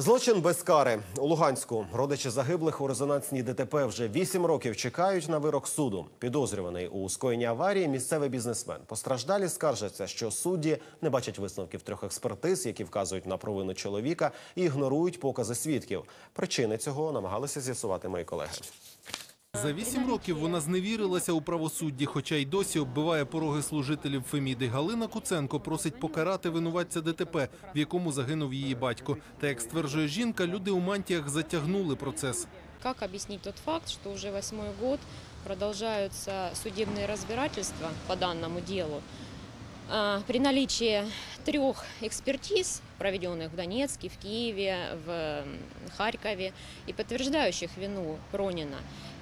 Злочин без кари у Луганську. Родичі загиблих у резонансній ДТП вже вісім років чекають на вирок суду. Підозрюваний у скоєнні аварії місцевий бізнесмен. Постраждалі скаржаться, що судді не бачать висновків трьох експертиз, які вказують на провину чоловіка, і ігнорують покази свідків. Причини цього намагалися з'ясувати мої колеги. За вісім років вона зневірилася у правосудді, хоча й досі оббиває пороги служителів Феміди. Галина Куценко просить покарати винуватця ДТП, в якому загинув її батько. Та як стверджує жінка, люди у мантіях затягнули процес. Как объяснить тот факт, что уже восьмой год продолжаются судебные разбирательства по данному делу? А, При наличии трех экспертиз, проведенных в Донецке, в Киеве, в м, Харькове, и подтверждающих вину Пронина,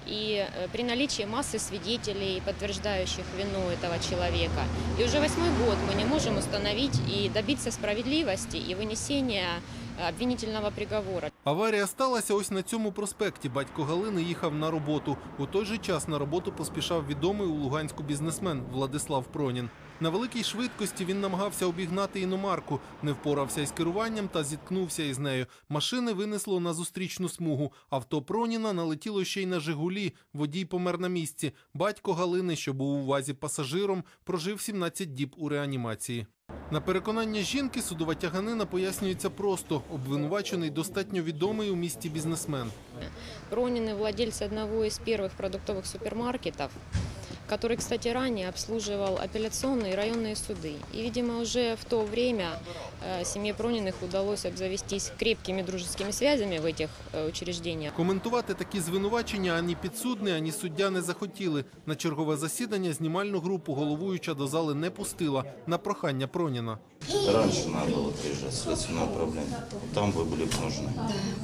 и э, при наличии массы свидетелей, подтверждающих вину этого человека. И уже восьмой год мы не можем установить и добиться справедливости и вынесения э, обвинительного приговора. Аварія сталася ось на цьому проспекті. Батько Галини їхав на роботу. У той же час на роботу поспішав відомий у Луганську бізнесмен Владислав Пронін. На великій швидкості він намагався обігнати іномарку, не впорався із керуванням та зіткнувся із нею. Машини винесло на зустрічну смугу. Авто Проніна налетіло ще й на Жигулі. Водій помер на місці. Батько Галини, що був у вазі пасажиром, прожив 17 діб у реанімації. На переконання жінки судова тяганина пояснюється просто. Обвинувачений достатньо відомий у місті бізнесмен. Пронины владельцы одного из первых продуктовых супермаркетов, который, кстати, ранее обслуживал апелляционные и районные суды. И, видимо, уже в то время э, семье Прониных удалось обзавестись крепкими дружескими связями в этих э, учреждениях. Коментувати такі звинувачення ані підсудний, ані суддя не захотіли. На чергове засідання знімальну групу головуюча до зали не пустила на прохання Проніна. Раньше надо было приезжать в следственное управление. Там вы были бы нужны,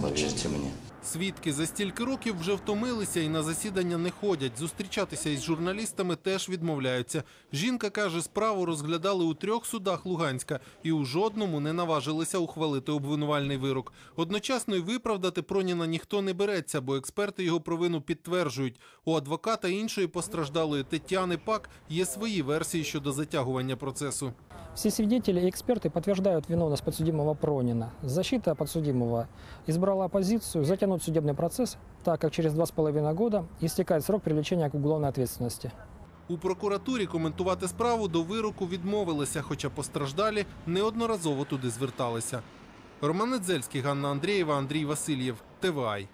поверьте мне. Свідки за стільки років вже втомилися і на засідання не ходять. Зустрічатися із журналістами теж відмовляються. Жінка каже, справу розглядали у трьох судах Луганська і у жодному не наважилися ухвалити обвинувальний вирок. Одночасно й виправдати Проніна ніхто не береться, бо експерти його провину підтверджують. У адвоката іншої постраждалої Тетяни Пак є свої версії щодо затягування процесу. Все свидетели и эксперты подтверждают виновность подсудимого Пронина. Защита подсудимого избрала позицию затянуть судебный процесс, так как через два с половиной года истекает срок привлечения к уголовной ответственности. У прокуратурі коментувати справу до вироку відмовилися, хоча постраждалі неодноразово туди зверталися. Роман Недзельський, Ганна Андрієва, Андрій Васильєв, ТВАЙ.